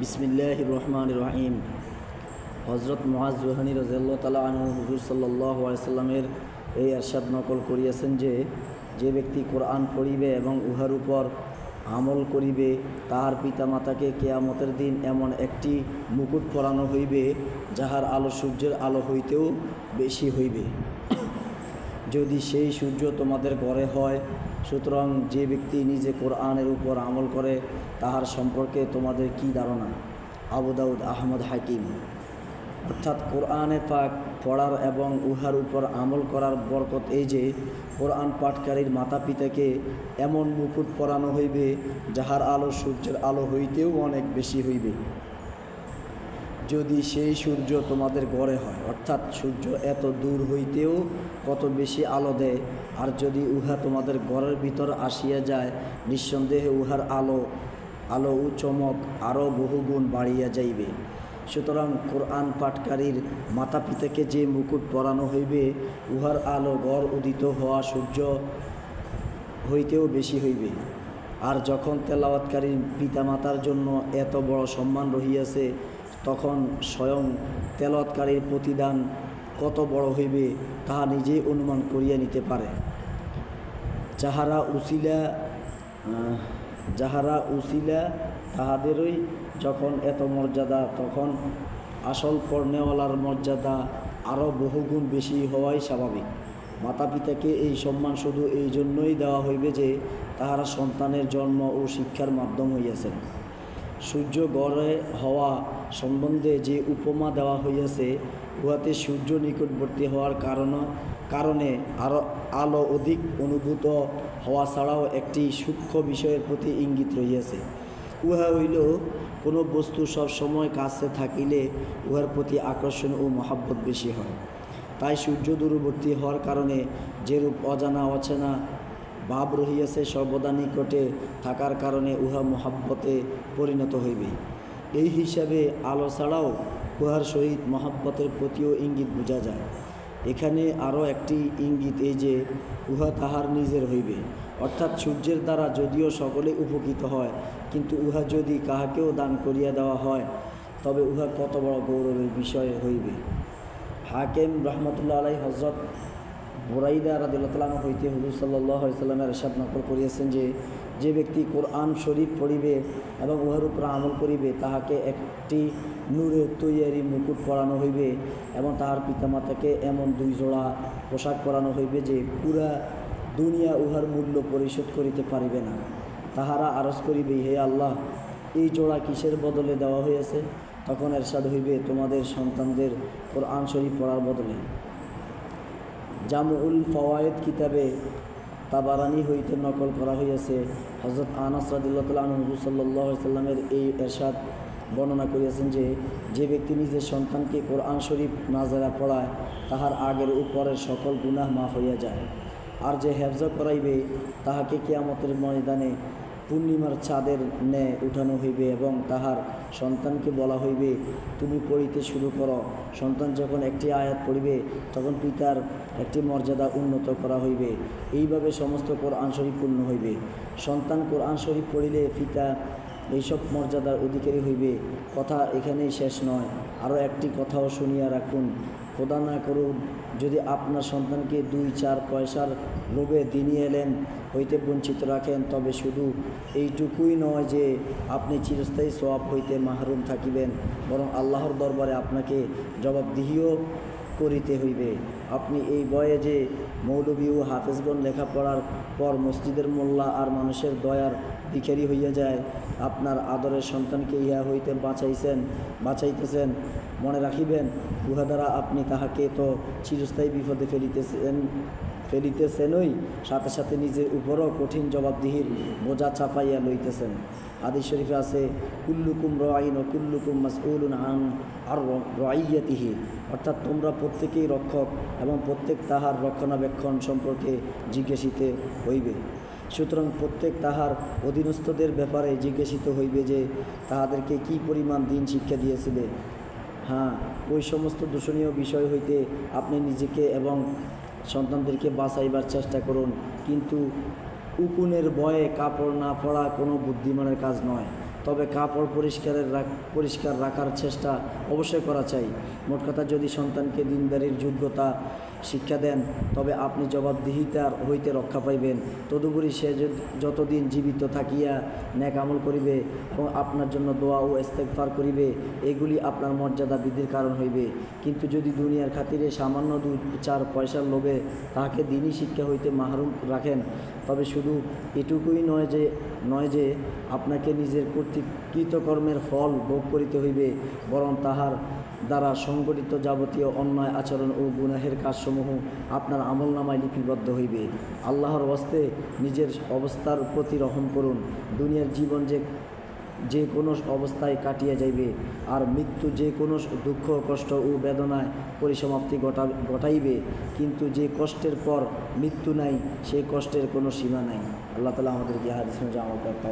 বিসমিল্লাহ রহমান রহিম হজরত মহাজ রোহানি রাজিয়াল্লাহ তালা আনু হুজুর সাল্লাহ আলাইসাল্লামের এই আরশাদ নকল করিয়াছেন যে যে ব্যক্তি কোরআন পড়িবে এবং উহার উপর আমল করিবে, তাহার পিতামাতাকে কেয়ামতের দিন এমন একটি মুকুট পরানো হইবে, যাহার আলো সূর্যের আলো হইতেও বেশি হইবে। যদি সেই সূর্য তোমাদের ঘরে হয়, সুতরাং যে ব্যক্তি নিজে কোরআনের উপর আমল করে, তাহার সম্পর্কে তোমাদের কি ধারণা? আবু দাউদ আহমদ হাকিম। অর্থাৎ কোরআনে পাক পড়ার এবং উহার উপর আমল করার বরকত এই যে, কোরআন পাঠকারীর মাতা পিতাকে এমন মুকুট পরানো হইবে, যাহার আলো সূর্যের আলো হইতেও অনেক বেশি হইবে। যদি সেই সূর্য তোমাদের গড়ে হয়, অর্থাৎ সূর্য এত দূর হইতেও কত বেশি আলো দেয়, আর যদি উহা তোমাদের ঘরের ভিতর আসিয়া যায়, নিঃসন্দেহে উহার আলো আলো ও চমক আরও বহুগুণ বাড়িয়া যাইবে। সুতরাং কোরআন পাঠকারীর মাতা পিতাকে যে মুকুট পরানো হইবে, উহার আলো গড় উদিত হওয়া সূর্য হইতেও বেশি হইবে। আর যখন তেলাওয়াতকারী পিতামাতার জন্য এত বড় সম্মান রহিয়াছে তখন স্বয়ং তেলৎকারীর প্রতিদান কত বড় হইবে তাহা নিজেই অনুমান করিয়া নিতে পারে। যাহারা উসিলা যাহারা উসিলা তাহাদেরই যখন এত মর্যাদা, তখন আসল পর্ণেওয়ালার মর্যাদা আরও বহুগুণ বেশি হওয়াই স্বাভাবিক। মাতা পিতাকে এই সম্মান শুধু এই জন্যই দেওয়া হইবে যে তাহারা সন্তানের জন্ম ও শিক্ষার মাধ্যম হইয়াছেন। সূর্য গড়ে হওয়া সম্বন্ধে যে উপমা দেওয়া হইয়াছে, উহাতে সূর্য নিকটবর্তী হওয়ার কারণ, কারণে আরও আলো অধিক অনুভূত হওয়া ছাড়াও একটি সূক্ষ্ম বিষয়ের প্রতি ইঙ্গিত রইয়াছে উহা হইল, কোনো বস্তু সব সময় কাছে থাকিলে উহার প্রতি আকর্ষণ ও মহাব্বত বেশি হয়। তাই সূর্য দূরবর্তী হওয়ার কারণে যেরূপ অজানা অচেনা ভাব রহিয়াছে সর্বদা নিকটে থাকার কারণে উহা মহাব্বতে পরিণত হইবে। এই হিসাবে আলো ছাড়াও উহার সহিত মহাব্বতের প্রতিও ইঙ্গিত বোঝা যায়। এখানে আরও একটি ইঙ্গিত এই যে, উহা তাহার নিজের হইবে। অর্থাৎ সূর্যের দ্বারা যদিও সকলে উপকৃত হয়, কিন্তু উহা যদি কাহাকেও দান করিয়া দেওয়া হয়, তবে উহা কত বড় গৌরবের বিষয় হইবে। হাকেম রহমতুল্লাহ আলাই হজরত বোরাইদা রাদিল্লাহ হইতে হুজুর সাল্লাহ সাল্লামের এরশাদ নকল করিয়াছেন যে যে ব্যক্তি কোরআন শরীফ পড়িবে এবং উহার উপর আমল করিবে, তাহাকে একটি নূরের তৈয়ারি মুকুট পরানো হইবে এবং তাহার পিতামাতাকে এমন দুই জোড়া পোশাক পরানো হইবে যে, পুরা দুনিয়া উহার মূল্য পরিশোধ করিতে পারিবে না। তাহারা আরজ করিবে, হে আল্লাহ, এই জোড়া কিসের বদলে দেওয়া হইয়াছে? তখন এরশাদ হইবে, তোমাদের সন্তানদের কোরআন শরীফ পড়ার বদলে। জামুল ফওয়ায়েদ কিতাবে তাবারানি হইতে নকল করা হইয়াছে। হজরত আনাস রাদিল্লাহ হুজুর সাল্লাহ সাল্লামের এই এরশাদ বর্ণনা করিয়াছেন যে যে ব্যক্তি নিজের সন্তানকে কোরআন শরীফ নাজারা পড়ায়, তাহার আগের উপরের সকল গুনাহ মাফ হইয়া যায়। আর যে হেফজ করাইবে, তাহাকে কিয়ামতের ময়দানে পূর্ণিমার চাঁদের ন্যায় উঠানো হইবে এবং তাহার সন্তানকে বলা হইবে, তুমি পড়িতে শুরু করো। সন্তান যখন একটি আয়াত পড়িবে, তখন পিতার একটি মর্যাদা উন্নত করা হইবে। এইভাবে সমস্ত কোরআন শরীফ পূর্ণ হইবে। সন্তান কোরআন শরীফ পড়িলে পিতা এইসব মর্যাদার অধিকারী হইবে। কথা এখানেই শেষ নয়। আরও একটি কথাও শুনিয়া রাখুন। খোদা না করুন যদি আপনার সন্তানকে দুই চার পয়সার লোভে দিনই এলেন হইতে বঞ্চিত রাখেন, তবে শুধু এইটুকুই নয় যে আপনি চিরস্থায়ী সোয়াব হইতে মাহরুম থাকিবেন, বরং আল্লাহর দরবারে আপনাকে জবাবদিহিও করিতে হইবে। আপনি এই বয়ে যে মৌলবী ও হাফেজগণ লেখাপড়ার পর মসজিদের মোল্লা আর মানুষের দয়ার ভিখারি হইয়া যায়, আপনার আদরের সন্তানকে ইহা হইতে বাঁচাইছেন, বাঁচাইতেছেন, মনে রাখিবেন উহা দ্বারা আপনি তাহাকে তো চিরস্থায়ী বিপদে ফেলিতেছেন। ফেলিতেছেনই সাথে সাথে নিজের উপরও কঠিন জবাবদিহির বোঝা চাপাইয়া লইতেছেন। আদি শরীফে আছে, কুল্লুকুম রাইন ও কুল্লুকুম মাসউলুন আন আর রাইয়াতিহি। অর্থাৎ তোমরা প্রত্যেকেই রক্ষক এবং প্রত্যেক তাহার রক্ষণাবেক্ষণ সম্পর্কে জিজ্ঞাসিতে হইবে। সুতরাং প্রত্যেক তাহার অধীনস্থদের ব্যাপারে জিজ্ঞাসিত হইবে যে, তাহাদেরকে কি পরিমাণ দিন শিক্ষা দিয়েছিলে? হ্যাঁ ওই সমস্ত দূষণীয় বিষয় হইতে আপনি নিজেকে এবং সন্তানদেরকে বাঁচাইবার চেষ্টা করুন। কিন্তু উকুনের ভয়ে কাপড় না পরা কোনো বুদ্ধিমানের কাজ নয়। তবে কাপড় পরিষ্কারের পরিষ্কার রাখার চেষ্টা অবশ্যই করা চাই। মোট কথা, যদি সন্তানকে দিনদারির যোগ্যতা শিক্ষা দেন, তবে আপনি জবাবদিহিতার হইতে রক্ষা পাইবেন। তদুপরি সে যতদিন জীবিত থাকিয়া ন্যাক আমল করিবে এবং আপনার জন্য দোয়া ও ইস্তেগফার করিবে, এগুলি আপনার মর্যাদা বৃদ্ধির কারণ হইবে। কিন্তু যদি দুনিয়ার খাতিরে সামান্য দু চার পয়সার লোভে তাহাকে দিনই শিক্ষা হইতে মাহরুম রাখেন, তবে শুধু এটুকুই নয় যে নয় যে, আপনাকে নিজের কর্তৃক কৃতকর্মের ফল ভোগ করিতে হইবে, বরং তাহার দ্বারা সংগঠিত যাবতীয় অন্যায় আচরণ ও গুনাহের কাজসমূহ আপনার আমল নামায় লিপিবদ্ধ হইবে। আল্লাহর হস্তে নিজের অবস্থার প্রতি রহম করুন। দুনিয়ার জীবন যে যে কোনো অবস্থায় কাটিয়ে যাইবে, আর মৃত্যু যে কোনো দুঃখ, কষ্ট ও বেদনায় পরিসমাপ্তি ঘটা, ঘটাইবে। কিন্তু যে কষ্টের পর মৃত্যু নাই সেই কষ্টের কোনো সীমা নাই। আল্লাহ তালা আমাদেরকে হাদিস আমল করতে